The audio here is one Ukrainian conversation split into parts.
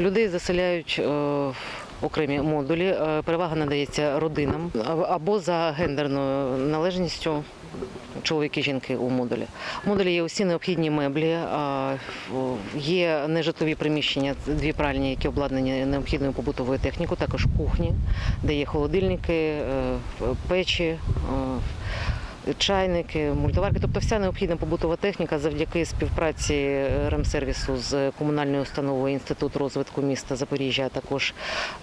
Людей заселяють е, в окремі модулі. Е, Перевага надається родинам або за гендерною належністю. Чоловіки, жінки у модулі. В модулі є усі необхідні меблі, є нежитлові приміщення, дві пральні, які обладнані необхідною побутовою технікою, також кухні, де є холодильники, е, печі, чайники, мультиварки, тобто вся необхідна побутова техніка завдяки співпраці ремсервісу з комунальною установою Інститут розвитку міста Запоріжжя, а також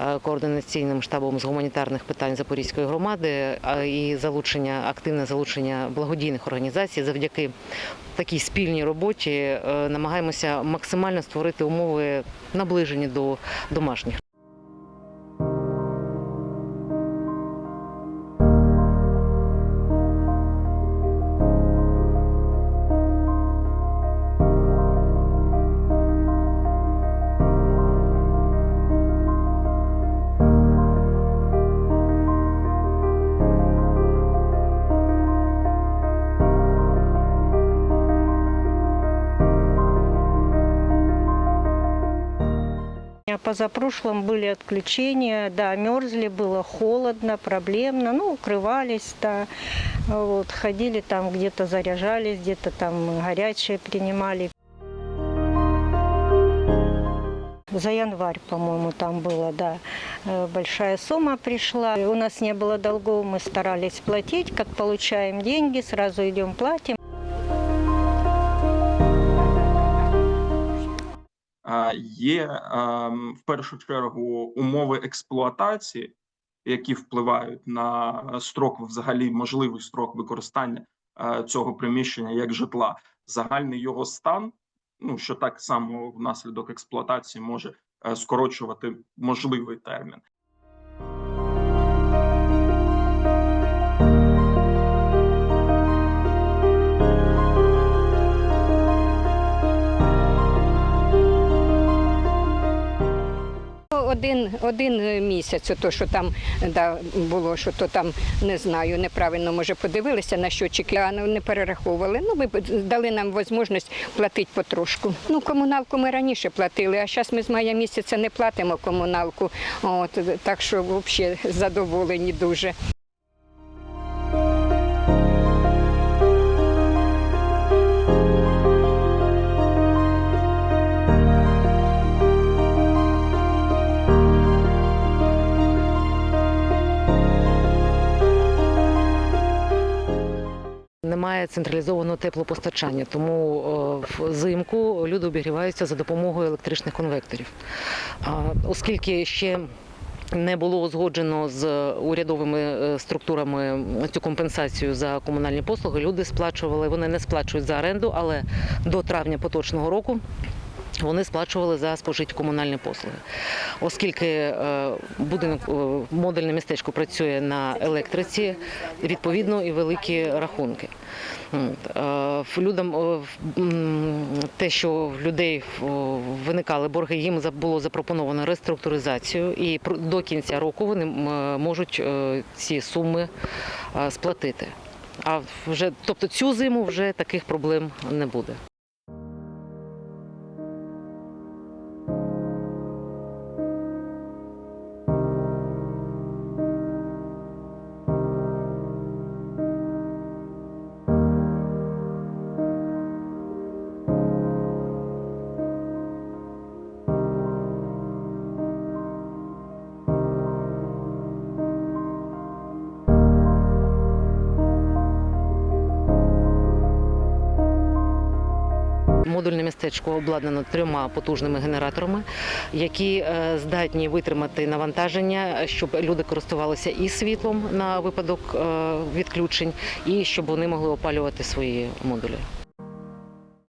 е, координаційним штабом з гуманітарних питань Запорізької громади і залучення, активне залучення благодійних організацій завдяки такій спільній роботі е, намагаємося максимально створити умови наближені до домашніх. Позапрошлом были отключения, да, мерзли, было холодно, проблемно, ну, укрывались, да, вот, ходили там, где-то заряжались, где-то там горячее принимали. За январь, по-моему, там было, да, э, большая сумма пришла. У нас не было долгов, мы старались платить. Как получаем деньги, сразу идем платим. Є ем, в першу чергу умови експлуатації, які впливають на строк, взагалі можливий строк використання е, цього приміщення як житла, загальний його стан, ну що так само внаслідок експлуатації може е, скорочувати можливий термін. Один, один місяць, то що там да, було, що то там не знаю, неправильно може подивилися на щочики, а не перераховували. Ну, ми дали нам можливість платити потрошку. Ну, комуналку ми раніше платили, а зараз ми з мая місяця не платимо комуналку. От, так що взагалі задоволені дуже. Немає централізованого теплопостачання, тому е, взимку люди обігріваються за допомогою електричних конвекторів. Оскільки ще не було узгоджено з урядовими е, структурами цю компенсацію за комунальні послуги, люди сплачували, вони не сплачують за оренду, але до травня поточного року. Вони сплачували за спожиті комунальні послуги, оскільки е, будинок е, модульне містечко працює на електриці, відповідно і великі рахунки. Е, Людям те, що в людей виникали борги, їм було запропоновано реструктуризацію, і до кінця року вони можуть ці суми сплатити. А вже, тобто цю зиму вже таких проблем не буде. Модульне містечко обладнано трьома потужними генераторами, які е, здатні витримати навантаження, щоб люди користувалися і світлом на випадок е, відключень, і щоб вони могли опалювати свої модулі.